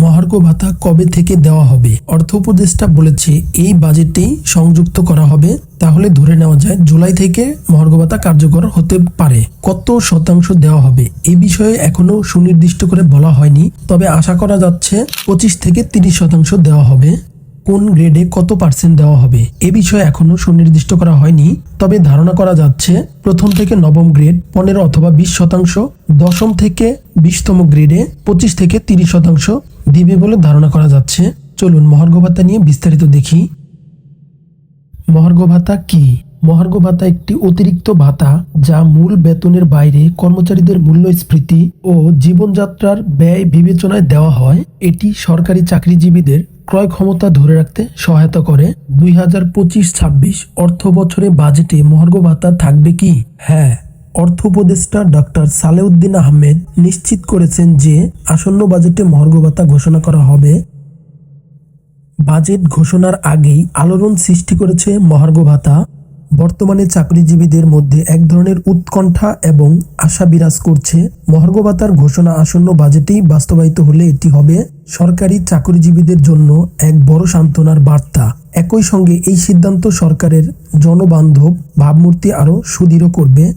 মহার্ঘ ভাতা কবে থেকে দেওয়া হবে? অর্থ উপদেষ্টা বলেছে, এই বাজেটেই সংযুক্ত করা হবে, তাহলে ধরে নেওয়া যায় জুলাই থেকে মহার্ঘ ভাতা কার্যকর হতে পারে। কত শতাংশ দেওয়া হবে? এ বিষয়ে এখনও সুনির্দিষ্ট করে বলা হয়নি, তবে আশা করা যাচ্ছে পঁচিশ থেকে তিরিশ শতাংশ দেওয়া হবে। কোন গ্রেডে কত পার্সেন্ট দেওয়া হবে? এ বিষয়ে এখনও সুনির্দিষ্ট করা হয়নি, তবে ধারণা করা যাচ্ছে প্রথম থেকে নবম গ্রেড পনেরো অথবা বিশ শতাংশ, দশম থেকে বিশতম গ্রেডে পঁচিশ থেকে তিরিশ শতাংশ দিবে বলে ধারণা করা যাচ্ছে। চলুন মহার্ঘ ভাতা নিয়ে বিস্তারিত দেখি। মহার্ঘ ভাতা কি? মহার্ঘ ভাতা একটি অতিরিক্ত ভাতা যা মূল বেতনের বাইরে কর্মচারীদের মূল্যস্ফীতি ও জীবনযাত্রার ব্যয় বিবেচনায় দেওয়া হয়। এটি সরকারি চাকরিজীবীদের ক্রয় ক্ষমতা ধরে রাখতে সহায়তা করে। দুই হাজার পঁচিশ ছাব্বিশ অর্থ বছরে বাজেটে মহার্ঘ ভাতা থাকবে কি? হ্যাঁ অর্থ উপদেষ্টা ডক্টর সালেউদ্দিন আহমেদ নিশ্চিত করেছেন যে আসন্ন বাজেটে মহার্ঘ ভাতা ঘোষণা করা হবে। বাজেট ঘোষণার আগেই আলোড়ন সৃষ্টি করেছে মহার্ঘ ভাতা। বর্তমানে চাকরিজীবীদের মধ্যে এক ধরনের উৎকণ্ঠা এবং আশা বিরাজ করছে। মহার্ঘ ভাতার ঘোষণা আসন্ন বাজেটেই বাস্তবায়িত হলে এটি হবে সরকারি চাকরিজীবীদের জন্য এক বড় সান্ত্বনার বার্তা। একই সঙ্গে এই সিদ্ধান্ত সরকারের জনবান্ধব ভাবমূর্তি আরও সুদৃঢ় করবে।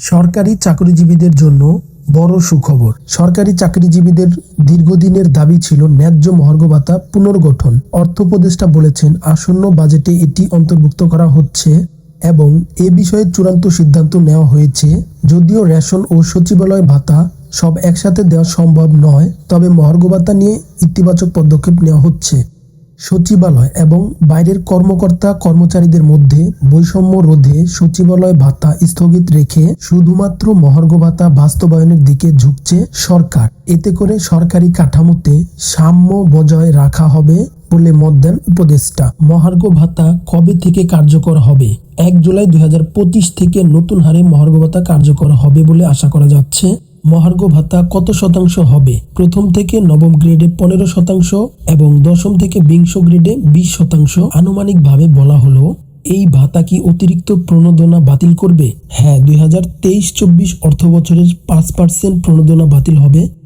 সরকারি চাকরিজীবীদের জন্য বড় সুখবর। সরকারি চাকরিজীবীদের দীর্ঘদিনের দাবি ছিল ন্যায্য মহার্ঘ ভাতা পুনর্গঠন। অর্থ উপদেষ্টা বলেছেন, আসন্ন বাজেটে এটি অন্তর্ভুক্ত করা হচ্ছে এবং এ বিষয়ে চূড়ান্ত সিদ্ধান্ত নেওয়া হয়েছে। যদিও রেশন ও সচিবালয় ভাতা সব একসাথে দেওয়া সম্ভব নয়, তবে মহার্ঘ ভাতা নিয়ে ইতিবাচক পদক্ষেপ নেওয়া হচ্ছে। সচিবালয় এবং বাইরের কর্মকর্তা কর্মচারীদের মধ্যে বৈষম্য রোধে সচিবালয় ভাতা স্থগিত রেখে শুধুমাত্র মহার্ঘ ভাতা বাস্তবায়নের দিকে ঝুঁকছে সরকার। এতে করে সরকারি কাঠামোতে সাম্য বজায় রাখা হবে বলে মত দেন উপদেষ্টা। মহার্ঘ ভাতা কবে থেকে কার্যকর হবে? এক জুলাই দুই হাজার পঁচিশ থেকে নতুন হারে মহার্ঘ ভাতা কার্যকর হবে বলে আশা করা যাচ্ছে। মহার্ঘ ভাতা কত শতাংশ হবে? প্রথম থেকে নবম গ্রেডে পনেরো শতাংশ এবং দশম থেকে বিংশ গ্রেডে বিশ শতাংশ আনুমানিকভাবে বলা হলো। এই ভাতা কি অতিরিক্ত প্রণোদনা বাতিল করবে? হ্যাঁ দুই হাজার তেইশ চব্বিশ অর্থ বছরের পাঁচ পার্সেন্ট প্রণোদনা বাতিল হবে।